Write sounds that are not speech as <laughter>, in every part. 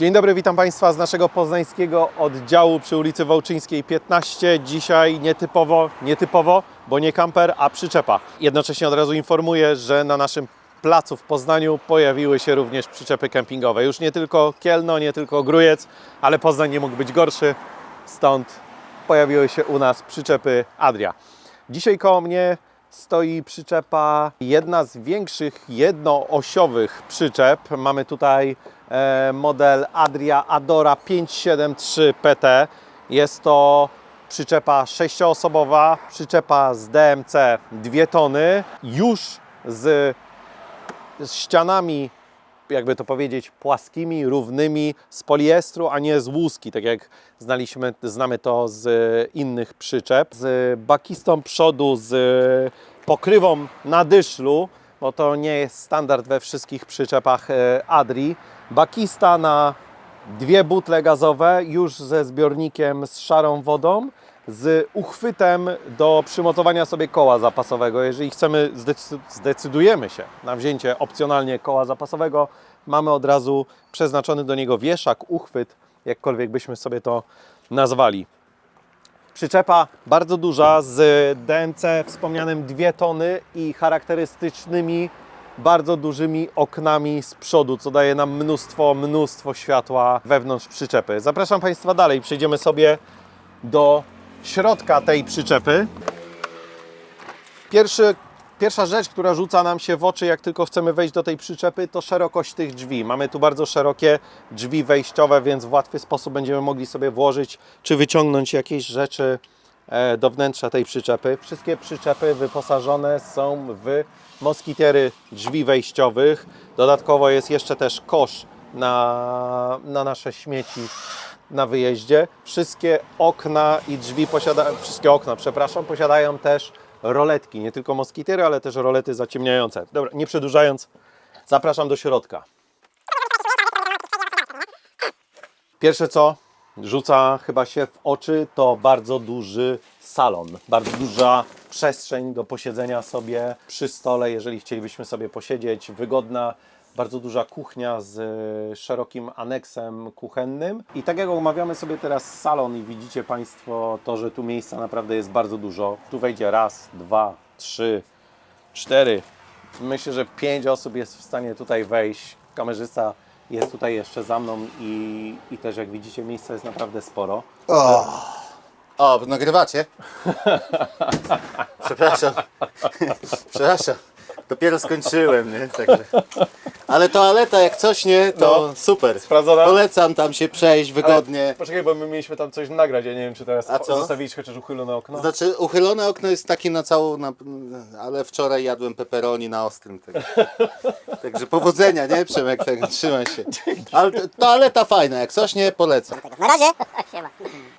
Dzień dobry, witam Państwa z naszego poznańskiego oddziału przy ulicy Wołczyńskiej 15. Dzisiaj nietypowo, nietypowo, bo nie kamper, a przyczepa. Jednocześnie od razu informuję, że na naszym placu w Poznaniu pojawiły się również przyczepy kempingowe. Już nie tylko Kielno, nie tylko Grujec, ale Poznań nie mógł być gorszy, stąd pojawiły się u nas przyczepy Adria. Dzisiaj koło mnie stoi przyczepa, jedna z większych jednoosiowych przyczep. Mamy tutaj model Adria Adora 573 PT. Jest to przyczepa sześcioosobowa, przyczepa z DMC 2 tony, już z, z ścianami jakby to powiedzieć, płaskimi, równymi z poliestru, a nie z łuski, tak jak znaliśmy, znamy to z innych przyczep. Z bakistą przodu, z pokrywą na dyszlu, bo to nie jest standard we wszystkich przyczepach e, Adri. Bakista na dwie butle gazowe, już ze zbiornikiem z szarą wodą, z uchwytem do przymocowania sobie koła zapasowego. Jeżeli chcemy, zdecy- zdecydujemy się na wzięcie opcjonalnie koła zapasowego, mamy od razu przeznaczony do niego wieszak, uchwyt, jakkolwiek byśmy sobie to nazwali. Przyczepa bardzo duża z DMC wspomnianym 2 tony i charakterystycznymi bardzo dużymi oknami z przodu, co daje nam mnóstwo, mnóstwo światła wewnątrz przyczepy. Zapraszam Państwa dalej, przejdziemy sobie do środka tej przyczepy. Pierwszy, pierwsza rzecz, która rzuca nam się w oczy, jak tylko chcemy wejść do tej przyczepy, to szerokość tych drzwi. Mamy tu bardzo szerokie drzwi wejściowe, więc w łatwy sposób będziemy mogli sobie włożyć czy wyciągnąć jakieś rzeczy e, do wnętrza tej przyczepy. Wszystkie przyczepy wyposażone są w moskitiery drzwi wejściowych. Dodatkowo jest jeszcze też kosz na, na nasze śmieci na wyjeździe. Wszystkie okna i drzwi posiadają, wszystkie okna, przepraszam, posiadają też roletki, nie tylko moskitiery, ale też rolety zaciemniające. Dobra, nie przedłużając, zapraszam do środka. Pierwsze co rzuca chyba się w oczy, to bardzo duży salon, bardzo duża przestrzeń do posiedzenia sobie przy stole, jeżeli chcielibyśmy sobie posiedzieć, wygodna, bardzo duża kuchnia z e, szerokim aneksem kuchennym. I tak jak omawiamy sobie teraz salon i widzicie Państwo to, że tu miejsca naprawdę jest bardzo dużo. Tu wejdzie raz, dwa, trzy, cztery. Myślę, że pięć osób jest w stanie tutaj wejść. Kamerzysta jest tutaj jeszcze za mną i, i też jak widzicie miejsca jest naprawdę sporo. O, o nagrywacie? <laughs> Przepraszam. Przepraszam. Dopiero skończyłem, nie? Także. Ale toaleta jak coś nie, to No. super. Sprawdzona? Polecam tam się przejść wygodnie. Poczekaj, bo my mieliśmy tam coś nagrać, ja nie wiem czy teraz A co? zostawiliście chociaż uchylone okno. Znaczy uchylone okno jest takie na całą, na, ale wczoraj jadłem pepperoni na ostrym. Także, <laughs> także powodzenia, nie Przemek? Tak, trzymaj się. Ale to- toaleta fajna, jak coś nie, polecam. Na razie. Siema.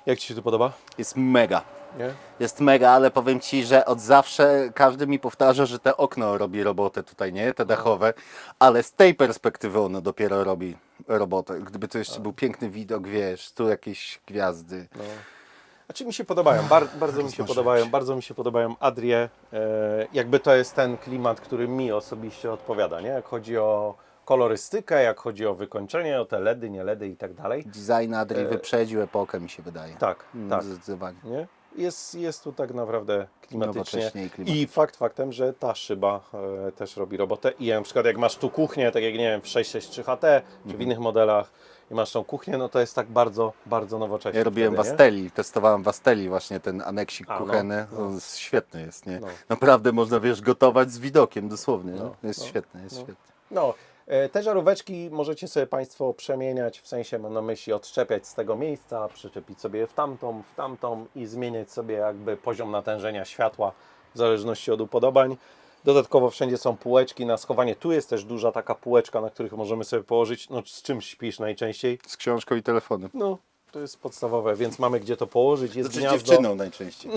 Jak Ci się tu podoba? Jest mega. Nie? Jest mega, ale powiem Ci, że od zawsze każdy mi powtarza, że te okno robi robotę tutaj, nie? Te dachowe, ale z tej perspektywy ono dopiero robi robotę. Gdyby to jeszcze był piękny widok, wiesz, tu jakieś gwiazdy. A czy mi się podobają? Bar, bardzo mi się podobają, bardzo mi się podobają Adrie. E, jakby to jest ten klimat, który mi osobiście odpowiada, nie? Jak chodzi o kolorystykę, jak chodzi o wykończenie, o te LEDy, nie LEDy i tak dalej. Design Adri wyprzedził epokę, mi się wydaje. Tak, Mm, tak. Zdecydowanie. Nie? Jest, jest tu tak naprawdę klimatycznie. I klimatycznie. I fakt faktem, że ta szyba e, też robi robotę. I na przykład jak masz tu kuchnię, tak jak nie wiem, w 663 HT czy w Mhm. innych modelach i masz tą kuchnię, no to jest tak bardzo, bardzo nowocześnie. Ja robiłem wtedy, nie? Asteli, testowałem w Asteli właśnie ten aneksik A, no, kuchenny. no. On jest świetny jest, nie? No. Naprawdę można, wiesz, gotować z widokiem dosłownie. No, No, jest no, świetny, jest no. świetny. No, te żaróweczki możecie sobie Państwo przemieniać, w sensie mam na myśli odszczepiać z tego miejsca, przyczepić sobie w tamtą, w tamtą i zmieniać sobie jakby poziom natężenia światła w zależności od upodobań. Dodatkowo wszędzie są półeczki na schowanie. Tu jest też duża taka półeczka, na których możemy sobie położyć, no z czym śpisz najczęściej? Z książką i telefonem. No, to jest podstawowe, więc mamy gdzie to położyć. Jest Znaczy gniazdo. dziewczyną najczęściej.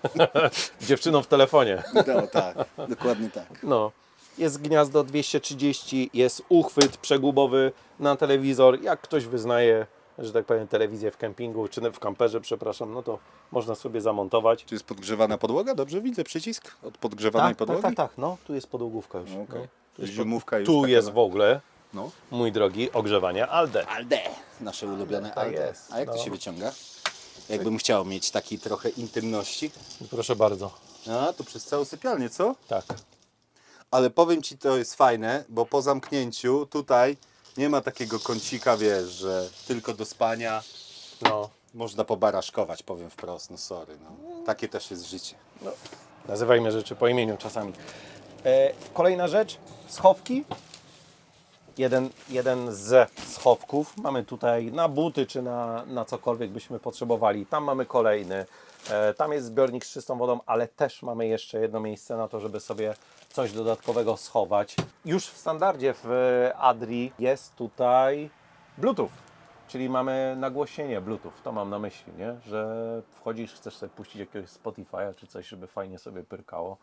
<laughs> Dziewczyną w telefonie. No tak, dokładnie tak. No. Jest gniazdo 230, jest uchwyt przegubowy na telewizor. Jak ktoś wyznaje, że tak powiem, telewizję w kempingu, czy w kamperze, przepraszam, no to można sobie zamontować. Czy jest podgrzewana podłoga? Dobrze widzę przycisk od podgrzewanej Tak, tak, podłogi? tak, tak, no tu jest podłogówka już. No, okej. No. Tu Jest zimówka już tu taka jest na- w ogóle No. mój drogi, ogrzewanie Alde. Alde. Nasze ulubione tak Alde. jest, A jak to no. się wyciąga? Jakbym chciał mieć taki trochę intymności. Proszę bardzo. A, to przez całą sypialnię, co? Tak. Ale powiem Ci, to jest fajne, bo po zamknięciu tutaj nie ma takiego kącika, wiesz, że tylko do spania No, można pobaraszkować, powiem wprost, no sorry. No. Takie też jest życie. no, nazywajmy rzeczy po imieniu czasami. E, kolejna rzecz, schowki. Jeden, jeden z schowków mamy tutaj na buty czy na, na cokolwiek byśmy potrzebowali. Tam mamy kolejny. E, tam jest zbiornik z czystą wodą, ale też mamy jeszcze jedno miejsce na to, żeby sobie coś dodatkowego schować. Już w standardzie w Adri jest tutaj Bluetooth. Czyli mamy nagłośnienie Bluetooth, to mam na myśli, nie? że wchodzisz, chcesz sobie puścić jakiegoś Spotify'a czy coś, żeby fajnie sobie pyrkało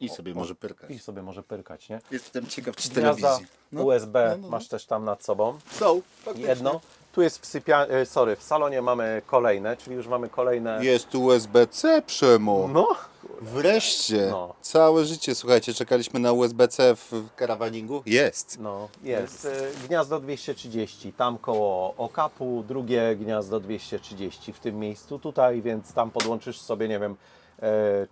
I sobie może pyrkać. i sobie może pyrkać, nie? Jestem ciekaw, czy Gniazda telewizji. No. USB no, no, no. masz też tam nad sobą. Są, faktycznie. Jedno. Tu jest w sypia... e, sorry, w salonie mamy kolejne, czyli już mamy kolejne. Jest USB-C, Przemo. No, Wreszcie. No. Całe życie, słuchajcie, czekaliśmy na USB-C w karawaningu. Jest. no, jest. E, Gniazdo 230, tam koło okapu, drugie gniazdo 230 w tym miejscu tutaj, więc tam podłączysz sobie, nie wiem,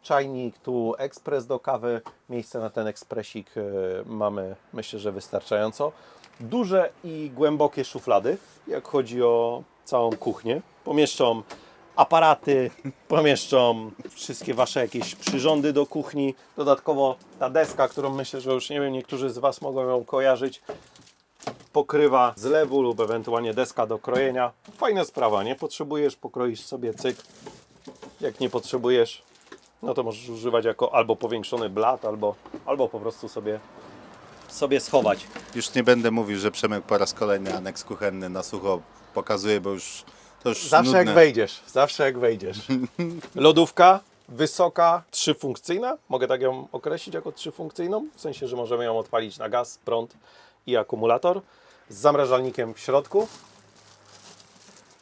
czajnik, tu ekspres do kawy, miejsce na ten ekspresik e, mamy, myślę, że wystarczająco. Duże i głębokie szuflady, jak chodzi o całą kuchnię. Pomieszczą aparaty, pomieszczą wszystkie Wasze jakieś przyrządy do kuchni. Dodatkowo ta deska, którą myślę, że już nie wiem, niektórzy z Was mogą ją kojarzyć, pokrywa zlewu lub ewentualnie deska do krojenia. Fajna sprawa, nie? Potrzebujesz, pokroisz sobie cyk. Jak nie potrzebujesz, no to możesz używać jako albo powiększony blat, albo, albo po prostu sobie, sobie schować. Już nie będę mówił, że Przemek po raz kolejny aneks kuchenny na sucho pokazuje, bo już to już Zawsze nudne. jak wejdziesz, zawsze jak wejdziesz. <laughs> Lodówka wysoka, trzyfunkcyjna. Mogę tak ją określić jako trzyfunkcyjną, w sensie, że możemy ją odpalić na gaz, prąd i akumulator. Z zamrażalnikiem w środku.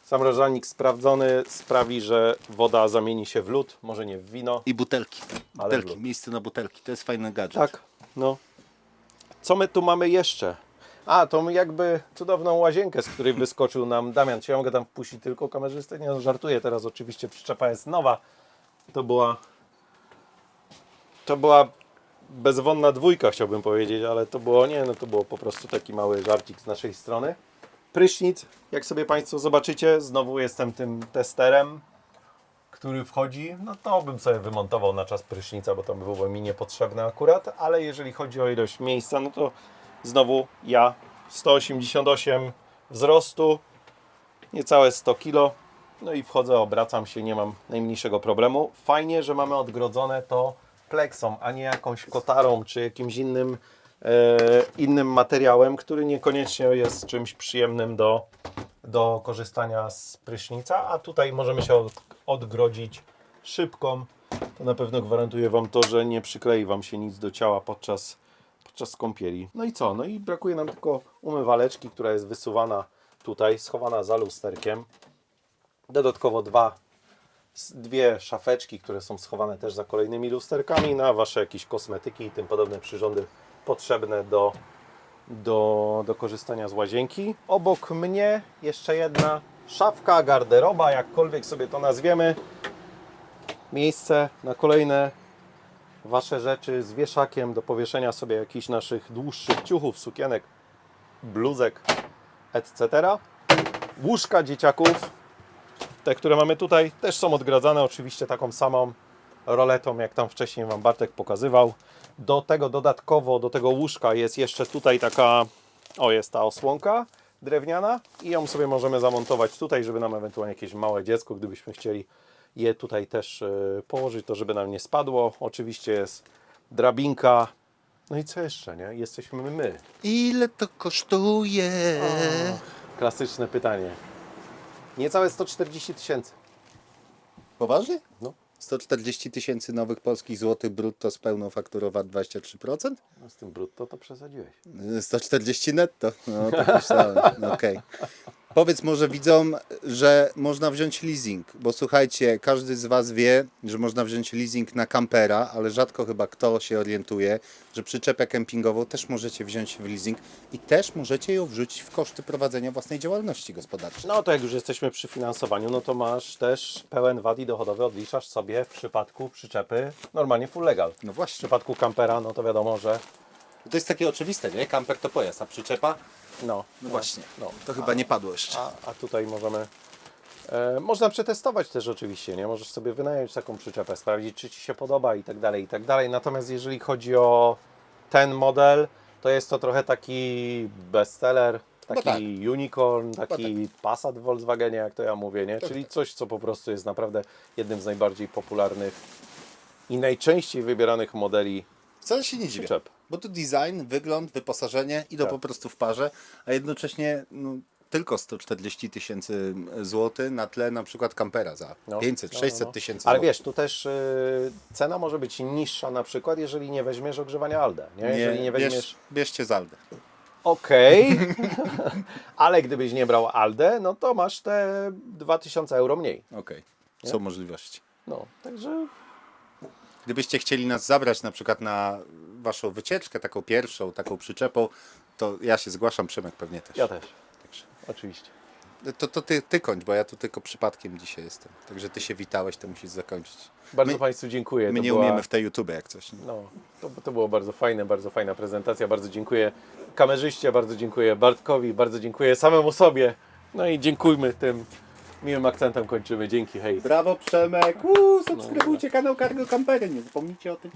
Zamrażalnik sprawdzony sprawi, że woda zamieni się w lód, może nie w wino. I butelki. Butelki, miejsce na butelki. To jest fajny gadżet. Tak, no. Co my tu mamy jeszcze? A, tą jakby cudowną łazienkę, z której wyskoczył nam Damian. Czy ja mogę tam wpuścić tylko kamerzystę? Nie, no, żartuję teraz oczywiście, przyczepa jest nowa. To była... To była bezwonna dwójka, chciałbym powiedzieć, ale to było, nie, no to było po prostu taki mały żarcik z naszej strony. Prysznic, jak sobie Państwo zobaczycie, znowu jestem tym testerem, który wchodzi, no to bym sobie wymontował na czas prysznica, bo to by było mi niepotrzebne akurat, ale jeżeli chodzi o ilość miejsca, no to znowu ja 188 wzrostu, niecałe 100 kg, no i wchodzę, obracam się, nie mam najmniejszego problemu. Fajnie, że mamy odgrodzone to pleksą, a nie jakąś kotarą czy jakimś innym, innym materiałem, który niekoniecznie jest czymś przyjemnym do, do korzystania z prysznica, a tutaj możemy się od, odgrodzić szybką. To na pewno gwarantuje Wam to, że nie przyklei Wam się nic do ciała podczas, podczas kąpieli. No i co? No i brakuje nam tylko umywaleczki, która jest wysuwana tutaj, schowana za lusterkiem. Dodatkowo dwa, dwie szafeczki, które są schowane też za kolejnymi lusterkami na Wasze jakieś kosmetyki i tym podobne przyrządy potrzebne do, do, do korzystania z łazienki. Obok mnie jeszcze jedna szafka, garderoba, jakkolwiek sobie to nazwiemy. Miejsce na kolejne Wasze rzeczy z wieszakiem do powieszenia sobie jakichś naszych dłuższych ciuchów, sukienek, bluzek, etc. Łóżka dzieciaków, te, które mamy tutaj, też są odgradzane oczywiście taką samą roletą, jak tam wcześniej Wam Bartek pokazywał. Do tego dodatkowo, do tego łóżka jest jeszcze tutaj taka, o jest ta osłonka drewniana i ją sobie możemy zamontować tutaj, żeby nam ewentualnie jakieś małe dziecko, gdybyśmy chcieli je tutaj też e, położyć, to żeby nam nie spadło. Oczywiście jest drabinka. No i co jeszcze, nie? Jesteśmy my. Ile to kosztuje? Klasyczne pytanie. Niecałe 140 tysięcy. Poważnie? No. 140 tysięcy nowych polskich złotych brutto z pełną fakturą VAT 23%? No z tym brutto to przesadziłeś. 140 netto. No, tak myślałem. Okej. Powiedz może widzom, że można wziąć leasing, bo słuchajcie, każdy z Was wie, że można wziąć leasing na kampera, ale rzadko chyba kto się orientuje, że przyczepę kempingową też możecie wziąć w leasing i też możecie ją wrzucić w koszty prowadzenia własnej działalności gospodarczej. No to jak już jesteśmy przy finansowaniu, no to masz też pełen VAT i dochodowy odliczasz sobie w przypadku przyczepy normalnie full legal. No W właśnie. przypadku kampera, no to wiadomo, że To jest takie oczywiste, nie? Kamper to pojazd, a przyczepa? no. No właśnie. No. To chyba nie padło jeszcze. A, a tutaj możemy. E, można przetestować też oczywiście, nie? Możesz sobie wynająć taką przyczepę, sprawdzić, czy ci się podoba i tak dalej, i tak dalej. Natomiast jeżeli chodzi o ten model, to jest to trochę taki bestseller, taki tak. unicorn, taki Passat w Volkswagenie, jak to ja mówię, nie? Czyli coś, co po prostu jest naprawdę jednym z najbardziej popularnych i najczęściej wybieranych modeli Wcale się nie dziwię. przyczep. Bo tu design, wygląd, wyposażenie idą Tak. po prostu w parze, a jednocześnie no, tylko 140 tysięcy złotych na tle na przykład kampera za No, 500, no, 600 no. tysięcy Ale złotych. wiesz, tu też y, cena może być niższa na przykład, jeżeli nie weźmiesz ogrzewania ALDE. Nie? jeżeli nie weźmiesz... bierz, bierzcie Zaldę. Okej, <laughs> <laughs> ale gdybyś nie brał ALDE, no to masz te 2000 euro mniej. Okej, są możliwości. No, także Gdybyście chcieli nas zabrać na przykład na waszą wycieczkę, taką pierwszą, taką przyczepą, to ja się zgłaszam, Przemek pewnie też. ja też, Także. oczywiście. To, to ty, ty kończ, bo ja tu tylko przypadkiem dzisiaj jestem. Także ty się witałeś, to musisz zakończyć. Bardzo My- Państwu dziękuję. My To nie była- umiemy w tej YouTube jak coś. Nie? No, to, to było bardzo fajne, bardzo fajna prezentacja. Bardzo dziękuję kamerzyście, bardzo dziękuję Bartkowi, bardzo dziękuję samemu sobie. No i dziękujmy tym miłym akcentem kończymy. Dzięki, hej. Brawo Przemek! Uuu, subskrybujcie kanał Cargo Campery, nie zapomnijcie o tym.